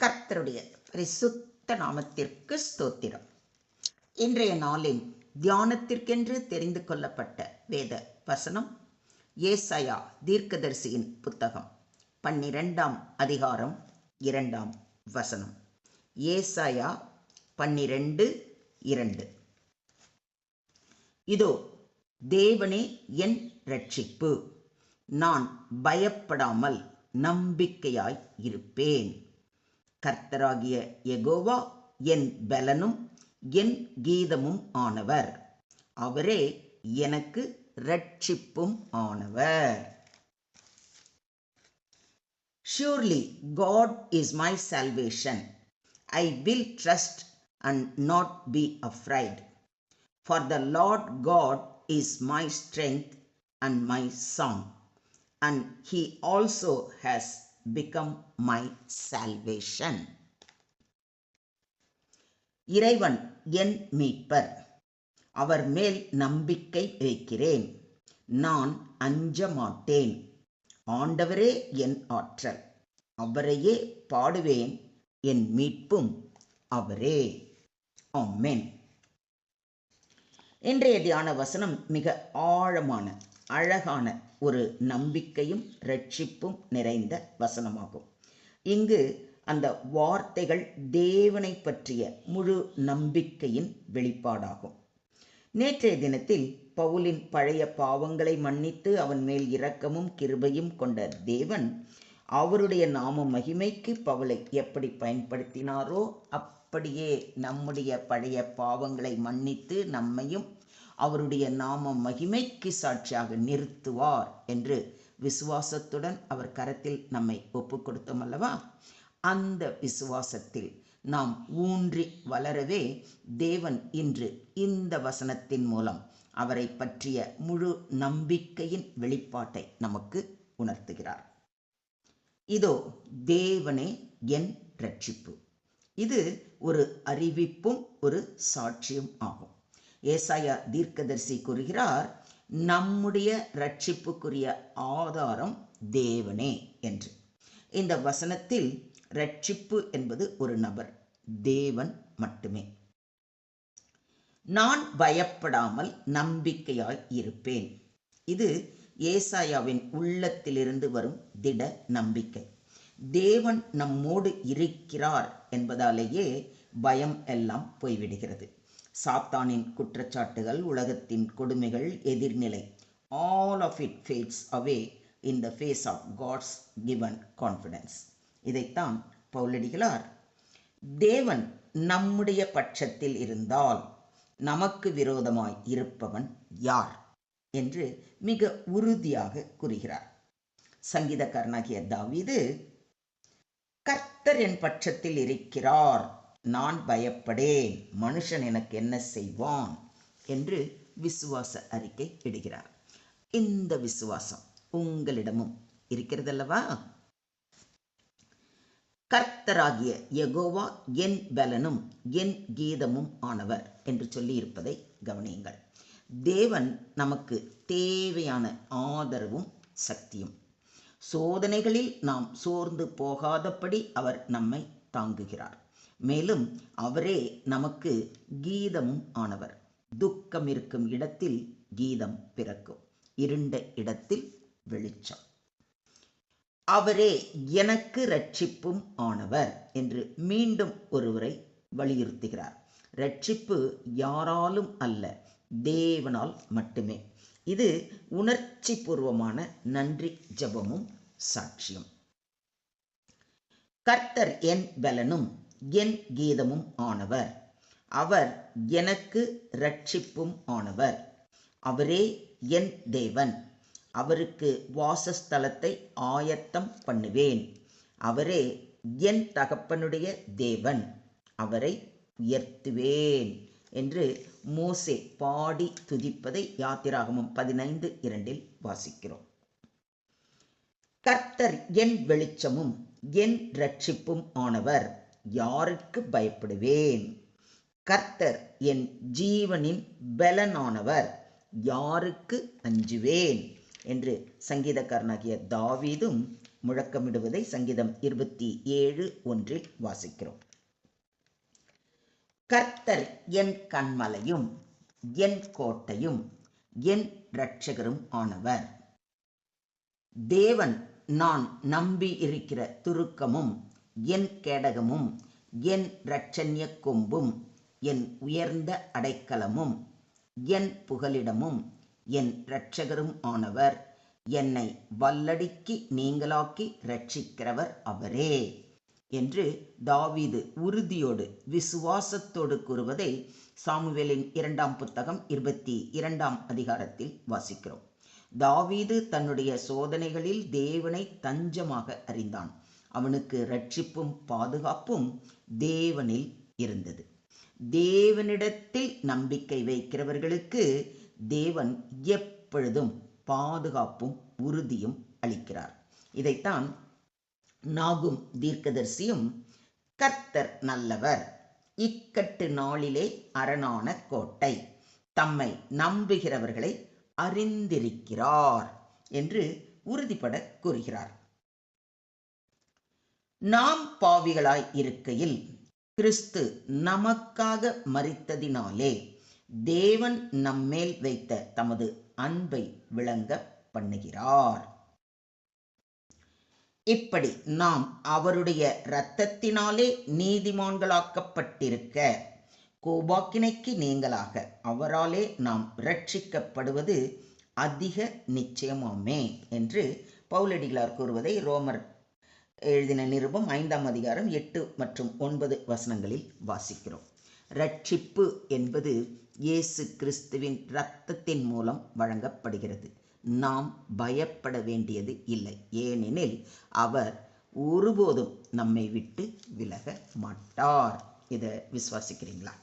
கர்த்தருடைய பரிசுத்த நாமத்திற்கு ஸ்தோத்திரம். இன்றைய நாளின் தியானத்திற்கென்று தெரிந்து கொள்ளப்பட்ட வேத வசனம் ஏசாயா தீர்க்கதரிசியின் புத்தகம் பன்னிரெண்டாம் அதிகாரம் இரண்டாம் வசனம். ஏசாயா பன்னிரெண்டு இரண்டு. இதோ தேவனே என் ரட்சிப்பு நான் பயப்படாமல் நம்பிக்கையாய் இருப்பேன். கர்த்தராகிய எகோவா என் பலனும் என் கீதமும் ஆனவர் அவரே எனக்கு ரட்சிப்பும் ஆனவர் Surely God is my salvation. I will trust and not be afraid. For the Lord God is my strength and my song, and He also has become my salvation இறைவன் என் மீட்பர். அவர் மேல் நம்பிக்கை வைக்கிறேன். நான் அஞ்ச மாட்டேன் ஆண்டவரே என் ஆற்றல். அவரையே பாடுவேன். என் மீட்பும் அவரே. ஆமென். இன்றைய தியான வசனம் மிக ஆழமான அழகான ஒரு நம்பிக்கையும் ரட்சிப்பும் நிறைந்த வசனமாகும். இங்கு அந்த வார்த்தைகள் தேவனை பற்றிய முழு நம்பிக்கையின் வெளிப்பாடாகும். நேற்றைய தினத்தில் பவுலின் பழைய பாவங்களை மன்னித்து அவன் மேல் இரக்கமும் கிருபையும் கொண்ட தேவன் அவருடைய நாம மகிமைக்கு பவுலை எப்படி பயன்படுத்தினாரோ அப்படியே நம்முடைய பழைய பாவங்களை மன்னித்து நம்மையும் அவருடைய நாம மகிமைக்கு சாட்சியாக நிறுத்துவார் என்று விசுவாசத்துடன் அவர் கரத்தில் நம்மை ஒப்பு கொடுத்தோம் அல்லவா? அந்த விசுவாசத்தில் நாம் ஊன்றி வளரவே தேவன் இன்று இந்த வசனத்தின் மூலம் அவரை பற்றிய முழு நம்பிக்கையின் வெளிப்பாட்டை நமக்கு உணர்த்துகிறார். இதோ தேவனே என் ரட்சிப்பு இது ஒரு அறிவிப்பும் ஒரு சாட்சியும் ஆகும். ஏசாயா தீர்க்கதரிசி கூறுகிறார் நம்முடைய ரட்சிப்புக்குரிய ஆதாரம் தேவனே என்று. இந்த வசனத்தில் ரட்சிப்பு என்பது ஒரு நபர் தேவன் மட்டுமே. நான் பயப்படாமல் நம்பிக்கையாய் இருப்பேன். இது ஏசாயாவின் உள்ளத்திலிருந்து வரும் திட நம்பிக்கை. தேவன் நம்மோடு இருக்கிறார் என்பதாலேயே பயம் எல்லாம் போய்விடுகிறது. சாத்தானின் குற்றச்சாட்டுகள் உலகத்தின் கொடுமைகள் எதிர்நிலை all of it fades away in the face of God's given confidence இதைத்தான் பவுலடிகளார் தேவன் நம்முடைய பட்சத்தில் இருந்தால் நமக்கு விரோதமாய் இருப்பவன் யார்? என்று மிக உறுதியாக கூறுகிறார். சங்கீதக்காரனாகிய தாவிது கர்த்தர் என் பட்சத்தில் இருக்கிறார் நான் பயப்படேன் மனுஷன் எனக்கு என்ன செய்வான்? என்று விசுவாச அறிக்கை இடுகிறார். இந்த விசுவாசம் உங்களிடமும் இருக்கிறதல்லவா? கர்த்தராகிய யகோவா என் பலனும் என் கீதமும் ஆனவர் என்று சொல்லியிருப்பதை கவனியுங்கள். தேவன் நமக்கு தேவையான ஆதரவும் சக்தியும். சோதனைகளில் நாம் சோர்ந்து போகாதபடி அவர் நம்மை தாங்குகிறார். மேலும் அவரே நமக்கு கீதமும் ஆனவர். துக்கம் இருக்கும் இடத்தில் கீதம் பிறக்கும். இருண்ட இடத்தில் வெளிச்சம். அவரே எனக்கு ரட்சிப்பும் ஆனவர் என்று மீண்டும் ஒருவரை வலியுறுத்துகிறார். ரட்சிப்பு யாராலும் அல்ல தேவனால் மட்டுமே. இது உணர்ச்சி பூர்வமான நன்றி ஜபமும் சாட்சியம். கர்த்தர் என் பலனும் என் கீதமும் ஆனவர். அவர் எனக்கு ரட்சிப்பும் ஆனவர். அவரே என் தேவன். அவருக்கு வாசஸ்தலத்தை ஆயத்தம் பண்ணுவேன். அவரே என் தகப்பனுடைய தேவன். அவரை உயர்த்துவேன் என்று மோசே பாடி துதிப்பதை யாத்திராகமும் பதினைந்து இரண்டில் வாசிக்கிறோம். கர்த்தர் என் வெளிச்சமும் என் ரட்சிப்பும் ஆனவர். யாருக்கு பயப்படுவேன்? கர்த்தர் என் ஜீவனின் பலனானவர் யாருக்கு அஞ்சுவேன்? என்று சங்கீதக்காரனாகிய தாவீதும் முழக்கமிடுவதை சங்கீதம் இருபத்தி ஏழு ஒன்றில் வாசிக்கிறோம். கர்த்தர் என் கண்மலையும் என் கோட்டையும் என் இரட்சகரும் ஆனவர். தேவன் நான் நம்பி இருக்கிற துருக்கமும் என் கேடகமும் என் இரட்சண்ய கொம்பும் என் உயர்ந்த அடைக்கலமும் என் புகலிடமும் என் இரட்சகரும் ஆனவர். என்னை வல்லடிக்கு நீங்களாக்கி ரட்சிக்கிறவர் அவரே என்று தாவீது உறுதியோடு விசுவாசத்தோடு கூறுவதை சாமுவேலின் இரண்டாம் புத்தகம் இருபத்தி இரண்டாம் அதிகாரத்தில் வாசிக்கிறோம். தாவீது தன்னுடைய சோதனைகளில் தேவனை தஞ்சமாக அறிந்தான். அவனுக்கு ரட்சிப்பும் பாதுகாப்பும் தேவனில் இருந்தது. தேவனிடத்தில் நம்பிக்கை வைக்கிறவர்களுக்கு தேவன் எப்பொழுதும் பாதுகாப்பும் உறுதியும் அளிக்கிறார். இதைத்தான் நாகும் தீர்க்கதர்சியும் கர்த்தர் நல்லவர் இக்கட்டு நாளிலே அரணான கோட்டை தம்மை நம்புகிறவர்களை அறிந்திருக்கிறார் என்று உறுதிபட கூறுகிறார். நாம் பாவிகளாய் இருக்கையில் கிறிஸ்து நமக்காக மறித்ததினாலே தேவன் நம்மேல் வைத்த தமது அன்பை விளங்க பண்ணுகிறார். இப்படி நாம் அவருடைய இரத்தத்தினாலே நீதிமான்களாக்கப்பட்டிருக்க கோபாக்கினைக்கு நீங்களாக அவராலே நாம் ரட்சிக்கப்படுவது அதிக நிச்சயமாமே என்று பவுலடிகளார் கூறுவதை ரோமர் எழுதின நிருபம் ஐந்தாம் அதிகாரம் எட்டு மற்றும் ஒன்பது வசனங்களில் வாசிக்கிறோம். ரட்சிப்பு என்பது இயேசு கிறிஸ்துவின் இரத்தத்தின் மூலம் வழங்கப்படுகிறது. நாம் பயப்பட வேண்டியது இல்லை. ஏனெனில் அவர் ஒருபோதும் நம்மை விட்டு விலக மாட்டார். இதை விசுவாசிக்கிறீங்களா?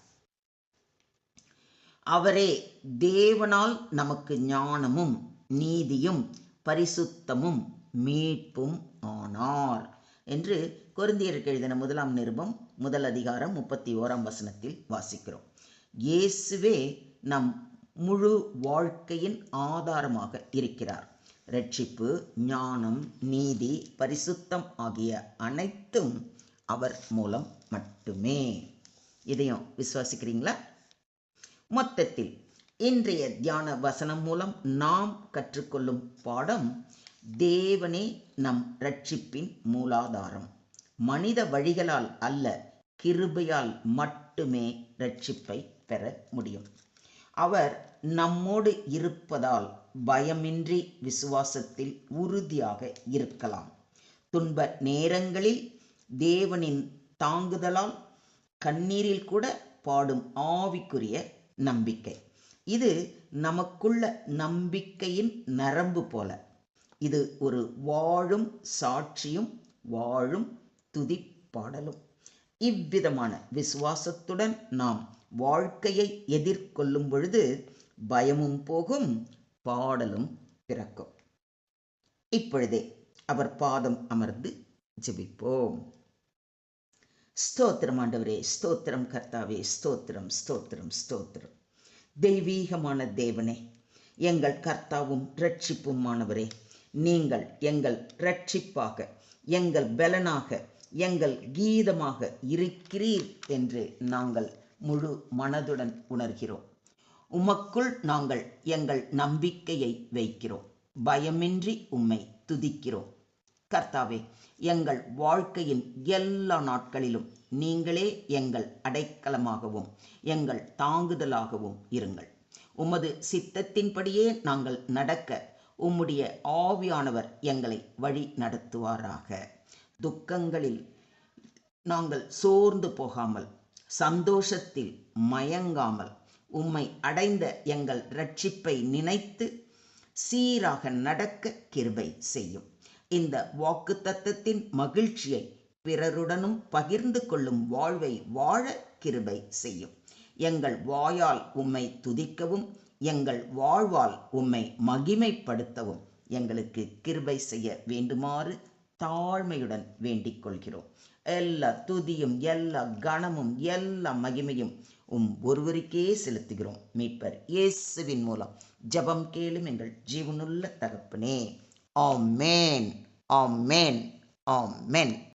அவரே தேவனால் நமக்கு ஞானமும் நீதியும் பரிசுத்தமும் மீட்பும் ஆனார் என்று கொரிந்தியருக்கு எழுதின முதலாம் நிருபம் முதல் அதிகாரம் முப்பத்தி ஓராம் வசனத்தில் வாசிக்கிறோம். இயேசுவே நம் முழு வாழ்க்கையின் ஆதாரமாக இருக்கிறார். ரட்சிப்பு ஞானம் நீதி பரிசுத்தம் ஆகிய அனைத்தும் அவர் மூலம் மட்டுமே. இதையும் விசுவாசிக்கிறீங்களா? மொத்தத்தில் இன்றைய தியான வசனம் மூலம் நாம் கற்றுக்கொள்ளும் பாடம் தேவனே நம் ரட்சிப்பின் மூலாதாரம். மனித வழிகளால் அல்ல கிருபையால் மட்டுமே ரட்சிப்பை பெற முடியும். அவர் நம்மோடு இருப்பதால் பயமின்றி விசுவாசத்தில் உறுதியாக இருக்கலாம். துன்ப நேரங்களில் தேவனின் தாங்குதலால் கண்ணீரில் கூட பாடும் ஆவிக்குரிய நம்பிக்கை. இது நமக்குள்ள நம்பிக்கையின் நரம்பு போல. இது ஒரு வாழும் சாட்சியும் வாழும் துதிப்பாடலும். இவ்விதமான விசுவாசத்துடன் நாம் வாழ்க்கையை எதிர்கொள்ளும் பொழுது பயமும் போகும் பாடலும் பிறக்கும். இப்பொழுதே அவர் பாதம் அமர்ந்து ஜெபிப்போம். ஸ்தோத்திரம் ஆண்டவரே ஸ்தோத்திரம் கர்த்தாவே ஸ்தோத்திரம் ஸ்தோத்திரம் ஸ்தோத்திரம். தெய்வீகமான தேவனே எங்கள் கர்த்தாவும் ரட்சிப்புமானவரே நீங்கள் எங்கள் ரட்சிப்பாக எங்கள் பலனாக எங்கள் கீதமாக இருக்கிறீர் என்று நாங்கள் முழு மனதுடன் உணர்கிறோம். உமக்குள் நாங்கள் எங்கள் நம்பிக்கையை வைக்கிறோம். பயமின்றி உம்மை துதிக்கிறோம். கர்த்தாவே எங்கள் வாழ்க்கையின் எல்லா நாட்களிலும் நீங்களே எங்கள் அடைக்கலமாகவும் எங்கள் தாங்குதலாகவும் இருங்கள். உமது சித்தத்தின்படியே நாங்கள் நடக்க உம்முடைய ஆவியானவர் எங்களை வழி நடத்துவாராக. துக்கங்களில் நாங்கள் சோர்ந்து போகாமல் சந்தோஷத்தில் மயங்காமல் உம்மை அடைந்த எங்கள் ரட்சிப்பை நினைத்து சீராக நடக்க கிருபை செய்யும். இந்த வாக்கு தத்தத்தின் மகிழ்ச்சியை பிறருடனும் பகிர்ந்து கொள்ளும் வாழ்வை வாழ கிருபை செய்யும். எங்கள் வாயால் உம்மை துதிக்கவும் எங்கள் வாழ்வால் உம்மை மகிமைப்படுத்தவும் எங்களுக்கு கிருபை செய்ய வேண்டுமாறு தாழ்மையுடன் வேண்டிக் கொள்கிறோம். எல்லா துதியும் எல்லா கணமும் எல்லா மகிமையும் உம் ஒருவருக்கே செலுத்துகிறோம். மீட்பர் இயேசுவின் மூலம் ஜபம் கேளும் எங்கள் ஜீவனுள்ள தகப்பனே. ஆமேன். ஆமேன். ஆமேன்.